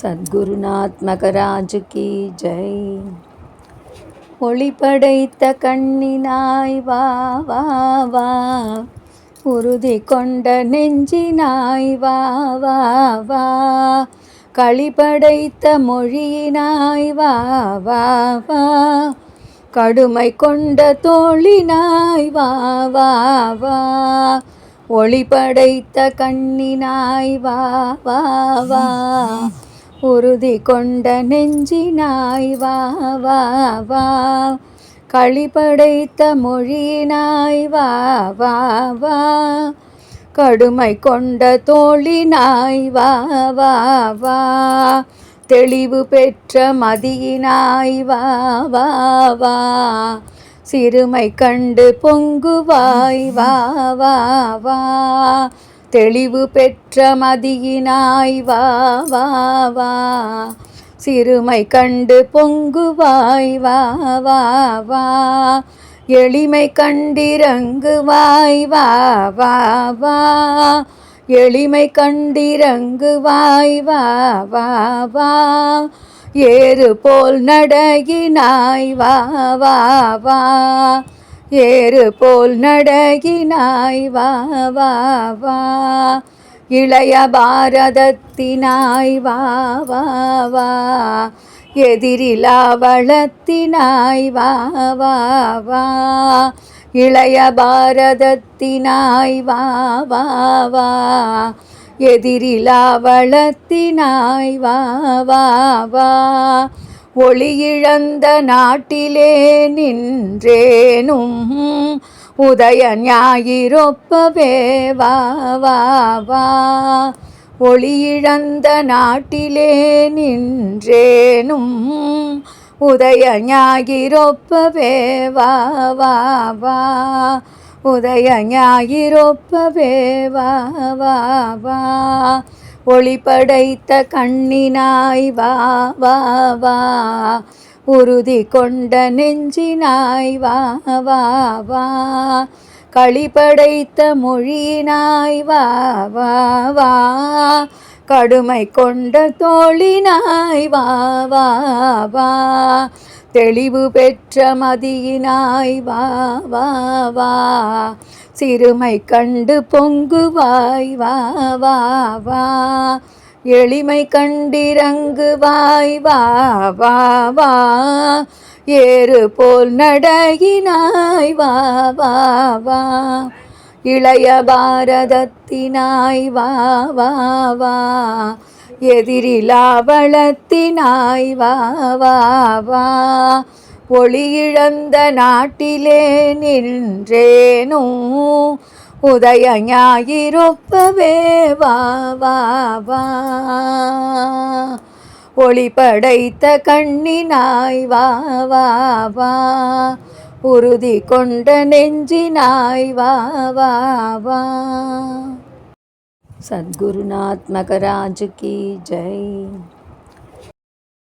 சத்குருநாத்மகராஜு key Jai. ஒளி படைத்த கண்ணினாய் வா வா வா. உறுதி கொண்ட நெஞ்சினாய் வா வா வா. களி படைத்த மொழியினாய் வா வா வா. கடுமை கொண்ட தோழினாய் வா வா வா. ஒளி படைத்த கண்ணினாய் வா வா வா. உறுதி கொண்ட நெஞ்சினாய் வா வா வா. களி மொழியினாய் வா வா வா. கடுமை கொண்ட தோழினாய் வா வா வா. தெளிவு பெற்ற மதியினாய் வா வா வா. சிறுமை கண்டு பொங்குவாய் வா வா வா. தெளிவு பெற்ற மதியினாய் வா வா வா. சிறுமை கண்டு பொங்குவாய் வா வா வா. எளிமை கண்டிறங்குவாய் வா வா வா. எளிமை கண்டிறங்குவாய் வா வா வா. ஏறு போல் நடகினாய் வா வா வா. ஏறு போல் நடகினாய் வா வா வா. இளைய பாரதத்தினாய் வா வா வா. எதிரிலா வளத்தினாய் வா வா வா. இளைய பாரதத்தினாய் வா வா வா. எதிரிலா வளத்தினாய் வா வா வா. ஒளியிழந்த நாட்டிலே நின்றேனும். உதய ஞாயிறொப்பவே வா வா. ஒளியிழந்த நாட்டிலே நின்றேனும். உதய ஞாயிறொப்பவே வா வா வா. உதய ஞாயிறொப்பவே வா வா வா. ஒளி படைத்த கண்ணினாய் வா வா வா. உறுதி கொண்ட நெஞ்சினாய் வா வா வா. களி படைத்த மொழியினாய் வா வா வா. கடுமை கொண்ட தோழினாய் வா வா வா. தெளிவு பெற்ற மதியினாய் வா வா வா. சிறுமை கண்டு பொங்குவாய் வா வா வா. எளிமை கண்டிறங்குவாய் வா வா வா. ஏறு போல் நடகினாய் வா வா வா. இளைய பாரதத்தினாய் வா வா வா. எதிரிலாவளத்தினாய் வா வா வா. ஒளியிழந்த நாட்டிலே நின்றேனோ? உதய ஞாயிறொப்பவே வா வா வா. ஒளி படைத்த கண்ணினாய் வா வா வா. உறுதி கொண்ட நெஞ்சினாய் வா வா வா. சத்குருநாத் மகராஜ் கி. ஜெய்.